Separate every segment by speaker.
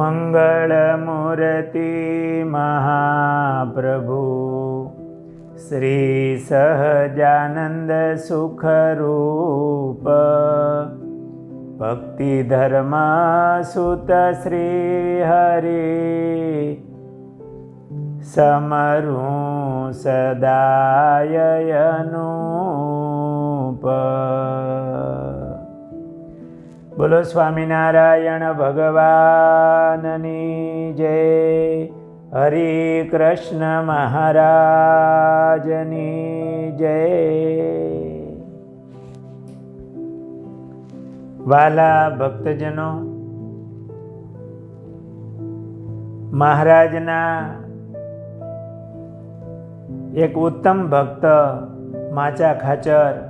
Speaker 1: मङ्गलमूर्ति महाप्रभु। श्रीसहजानन्द सुखरूप भक्तिधर्मसुतश्रीहरि। समरु सदा यनुप બોલો સ્વામિનારાયણ ભગવાનની જય. હરે કૃષ્ણ મહારાજની જય. વાલા ભક્તજનો, મહારાજના એક ઉત્તમ ભક્ત માચા ખાચર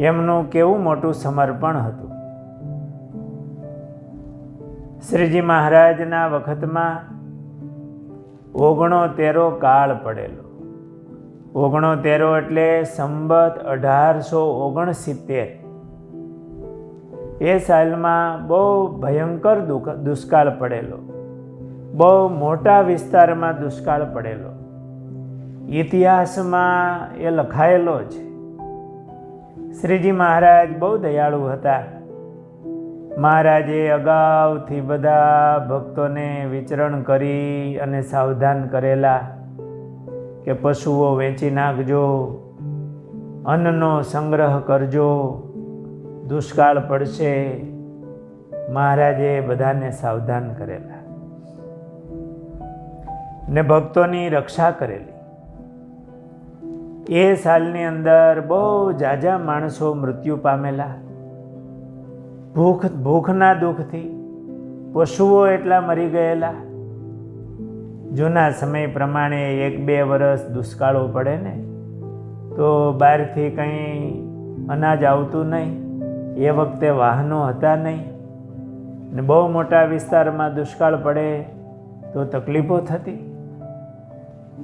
Speaker 1: એમનું કેવું મોટું સમર્પણ હતું. શ્રીજી મહારાજના વખતમાં ઓગણો તેરો કાળ પડેલો. ઓગણો તેરો એટલે સંબત અઢારસો ઓગણસિત્તેર. એ સાલમાં બહુ ભયંકર દુષ્કાળ પડેલો. બહુ મોટા વિસ્તારમાં દુષ્કાળ પડેલો. ઇતિહાસમાં એ લખાયેલો છે શ્રીજી મહારાજ બહુ દયાળુ હતા. મહારાજે અગાઉથી બધા ભક્તોને વિચરણ કરી અને સાવધાન કરેલા કે પશુઓ વેચી નાખજો, અન્નનો સંગ્રહ કરજો, દુષ્કાળ પડશે. મહારાજે બધાને સાવધાન કરેલા ને ભક્તોની રક્ષા કરેલી. એ સાલની અંદર બહુ જાજા માણસો મૃત્યુ પામેલા. ભૂખ, ભૂખના દુઃખથી પશુઓ એટલા મરી ગયેલા. જૂના સમય પ્રમાણે એક બે વર્ષ દુષ્કાળો પડે ને, તો બહારથી કંઈ અનાજ આવતું નહીં. એ વખતે વાહનો હતા નહીં. ને બહુ મોટા વિસ્તારમાં દુષ્કાળ પડે તો તકલીફો થતી.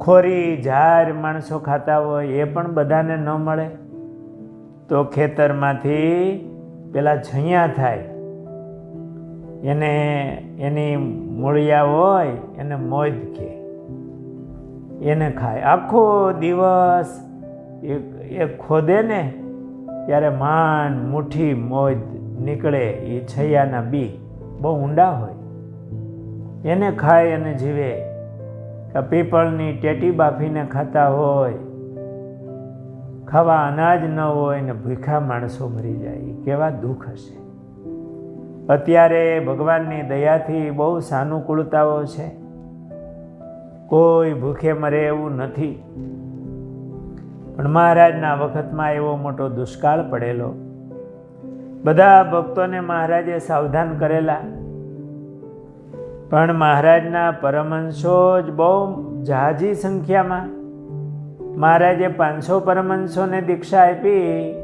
Speaker 1: ખોરી ઝાર માણસો ખાતા હોય, એ પણ બધાને ન મળે? તો ખેતરમાંથી પેલા છૈયા થાય, એને, એની મૂળિયા હોય, એને મોજ કે. એને ખાય. આખો દિવસ એ ખોદે ને, ત્યારે માન મુઠ્ઠી મોજ નીકળે એ છૈયાના બી. બહુ ઊંડા હોય. એને ખાય અને જીવે. પીપળની ટેટી બાફીને ખાતા હોય, ખાવા અનાજ ન હોય ને ભૂખા માણસો મરી જાય કેવા દુઃખ હશે? અત્યારે ભગવાનની દયાથી બહુ સાનુકૂળતાઓ છે. કોઈ ભૂખે મરે એવું નથી. પણ મહારાજના વખતમાં એવો મોટો દુષ્કાળ પડેલો. બધા ભક્તોને મહારાજે સાવધાન કરેલા. પણ મહારાજના પરમહંસો જ બહુ જાજી સંખ્યામાં. મહારાજે પાંચસો પરમહંસોને દીક્ષા આપી,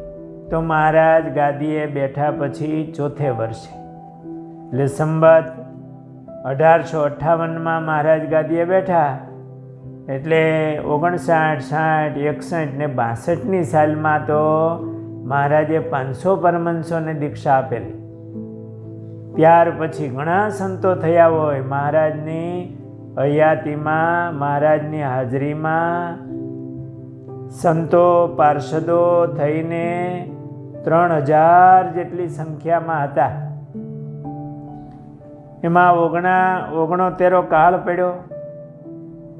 Speaker 1: તો મહારાજ ગાદીએ બેઠા પછી ચોથે વર્ષે. એટલે સંબત અઢારસો અઠ્ઠાવનમાં મહારાજ ગાદીએ બેઠા, એટલે ઓગણસાઠ, સાઠ, એકસઠ ને બાસઠની સાલમાં તો મહારાજે પાંચસો પરમહંસોને દીક્ષા આપેલી. ત્યાર પછી ઘણા સંતો થયા હોય. મહારાજની હયાતીમાં, મહારાજની હાજરીમાં સંતો, પાર્ષદો થઈને ત્રણ હજાર જેટલી સંખ્યામાં હતા. એમાં ઓગણા, ઓગણોતેરો કાળ પડ્યો.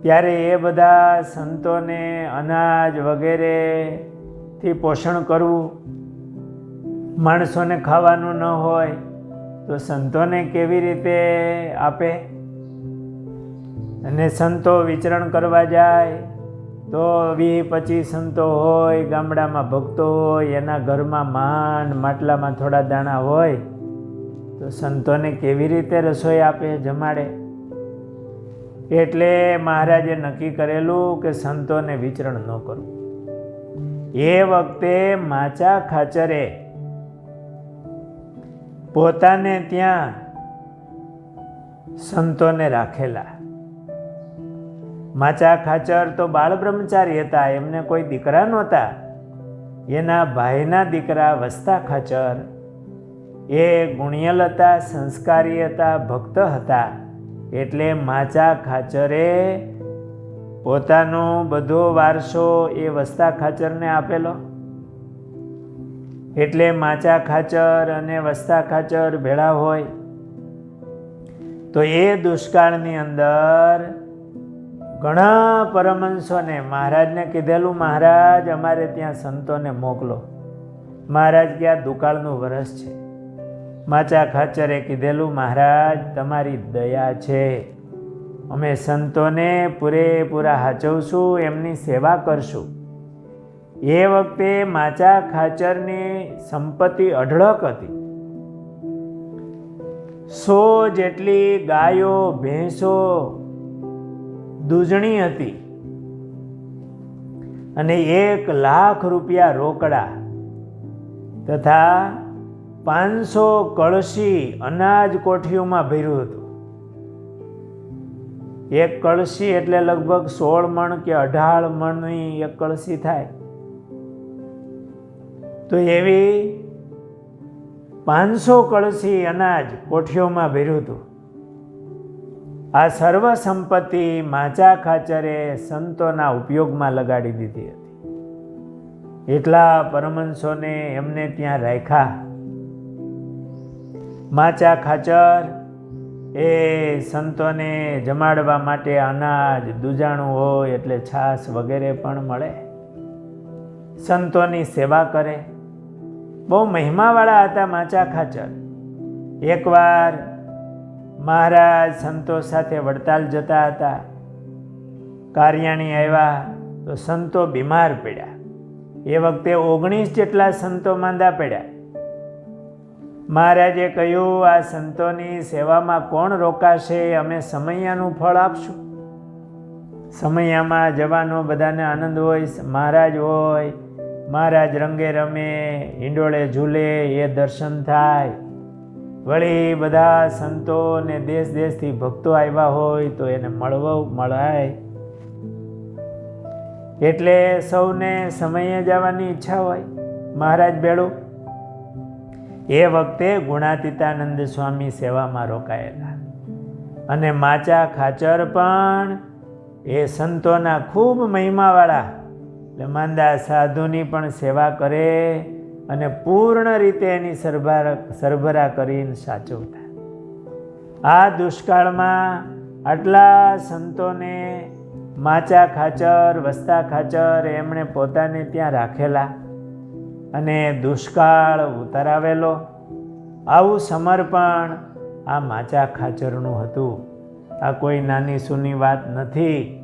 Speaker 1: ત્યારે એ બધા સંતોને અનાજ વગેરેથી પોષણ કરવું. માણસોને ખાવાનું ન હોય. તો સંતોને કેવી રીતે આપે? અને સંતો વિચરણ કરવા જાય, તો વીસ પચીસ સંતો હોય, ગામડામાં ભક્તો હોય, એના ઘરમાં માંડ માટલામાં થોડા દાણા હોય, તો સંતોને કેવી રીતે રસોઈ આપે જમાડે? એટલે મહારાજે નક્કી કરેલું કે સંતોને વિચરણ ન કરવું. એ વખતે માચા ખાચરે પોતાને ત્યાં સંતોને રાખેલા. માચા ખાચર તો બાળ બ્રહ્મચારી હતા, એમને કોઈ દીકરા નહોતા. એના ભાઈના દીકરા વસ્તા ખાચર. એ ગુણિયલ હતા સંસ્કારી હતા, ભક્ત હતા. એટલે માચા ખાચરે પોતાનો બધો વારસો એ વસ્તા ખાચરને આપેલો. એટલે માચા ખાચર અને વસ્તા ખાચર ભેળા હોય. તો એ દુષ્કાળની અંદર ઘણા પરમહંસોને મહારાજને કીધેલું, મહારાજ, અમારે ત્યાં સંતોને મોકલો. મહારાજ ક્યાં દુકાળનું વરસ છે. માચા ખાચરે કીધેલું, મહારાજ, તમારી દયા છે. અમે સંતોને પૂરેપૂરા હાચવશું, એમની સેવા કરશું. એ વખતે માચા ખાચરની સંપત્તિ અઢળક હતી. સો જેટલી ગાયો, ભેંસો, દૂજણી હતી અને એક લાખ રૂપિયા રોકડા તથા પાંચસો કળશી અનાજ કોઠીઓમાં ભર્યું હતું. એક કળશી એટલે લગભગ સોળ મણ કે અઢાર મણની એક કળશી થાય. તો એવી પાંચસો કળસી અનાજ કોઠીઓમાં ભર્યું હતું. આ સર્વ સંપત્તિ માચા ખાચરે સંતોના ઉપયોગમાં લગાડી દીધી હતી. એટલા પરમંશોને એમને ત્યાં રાખ્યા. માચા ખાચર એ સંતોને જમાડવા માટે અનાજ, દૂજાણું હોય એટલે છાશ વગેરે પણ મળે. સંતોની સેવા કરે. બહુ મહિમાવાળા હતા માચા ખાચર. એકવાર મહારાજ સંતો સાથે વડતાલ જતા હતા. કાર્યાણી આવ્યા તો સંતો બીમાર પડ્યા. એ વખતે ઓગણીસ જેટલા સંતો માંદા પડ્યા. મહારાજે કહ્યું, આ સંતોની સેવામાં કોણ રોકાશે? અમે સમૈયાનું ફળ આપશું. સમૈયામાં જવાનો બધાને આનંદ હોય, મહારાજ હોય મહારાજ રંગે રમે, હિંડોળે ઝૂલે, એ દર્શન થાય. વળી બધા સંતો ને દેશ દેશથી ભક્તો આવ્યા હોય તો એને મળવ મળાય. એટલે સૌને સમયે જવાની ઈચ્છા હોય. મહારાજ બેડું, એ વખતે ગુણાતીતાનંદ સ્વામી સેવામાં રોકાયેલા. અને માચા ખાચર પણ એ સંતોના ખૂબ મહિમાવાળા એટલે માંદા સાધુની પણ સેવા કરે અને પૂર્ણ રીતે એની સરભરા સરભરા કરીને સાચવતા. આ દુષ્કાળમાં આટલા સંતોને માચા ખાચર, વસ્તા ખાચર એમણે પોતાને ત્યાં રાખેલા અને દુષ્કાળ ઉતરાવેલો. આવું સમર્પણ આ માચા ખાચરનું હતું. આ કોઈ નાની સૂની વાત નથી.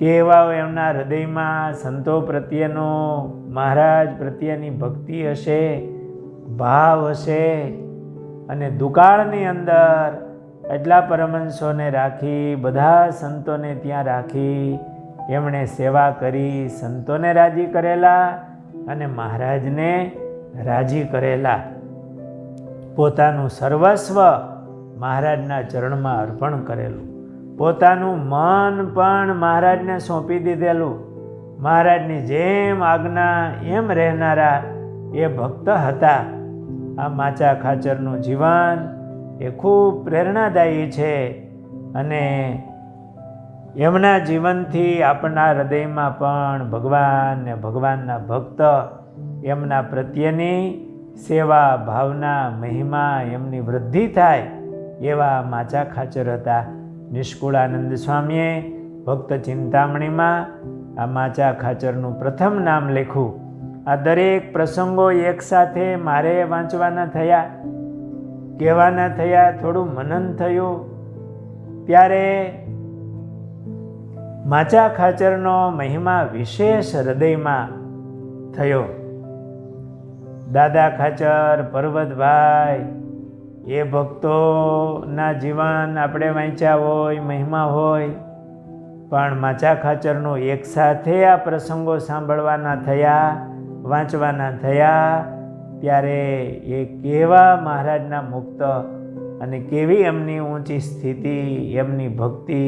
Speaker 1: કેવા એમના હૃદયમાં સંતો પ્રત્યેનો, મહારાજ પ્રત્યેની ભક્તિ હશે, ભાવ હશે અને દુકાળની અંદર એટલા પરમંશોને રાખી, બધા સંતોને ત્યાં રાખી એમણે સેવા કરી, સંતોને રાજી કરેલા અને મહારાજને રાજી કરેલા. પોતાનું સર્વસ્વ મહારાજના ચરણમાં અર્પણ કરેલું. પોતાનું મન પણ મહારાજને સોંપી દીધેલું. મહારાજની જેમ આજ્ઞા એમ રહેનારા એ ભક્ત હતા. આ માચા ખાચરનું જીવન એ ખૂબ પ્રેરણાદાયી છે અને એમના જીવનથી આપણા હૃદયમાં પણ ભગવાન ને ભગવાનના ભક્ત એમના પ્રત્યેની સેવા, ભાવના, મહિમા એમની વૃદ્ધિ થાય એવા માચા ખાચર હતા. નિષ્કુળાનંદ સ્વામીએ ભક્ત ચિંતામણીમાં આ માચા ખાચરનું પ્રથમ નામ લેખું. આ દરેક પ્રસંગો એકસાથે મારે વાંચવાના થયા, કહેવાના થયા, થોડું મનન થયું. ત્યારે માચા ખાચરનો મહિમા વિશેષ હૃદયમાં થયો. દાદા ખાચર, પર્વતભાઈ એ ભક્તોના જીવન આપણે વાંચ્યા હોય, મહિમા હોય, પણ માચા ખાચરનો એકસાથે આ પ્રસંગો સાંભળવાના થયા, વાંચવાના થયા, ત્યારે એ કેવા મહારાજના મુક્ત અને કેવી એમની ઊંચી સ્થિતિ, એમની ભક્તિ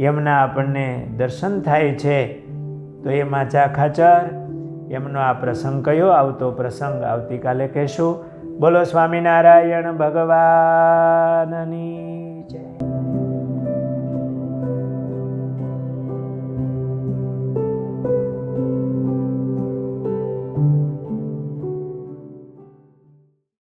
Speaker 1: એમના આપણને દર્શન થાય છે. તો એ માચા ખાચર, એમનો આ પ્રસંગ કયો? આવતો પ્રસંગ આવતીકાલે કહેશું. બોલો સ્વામિનારાયણ ભગવાનની.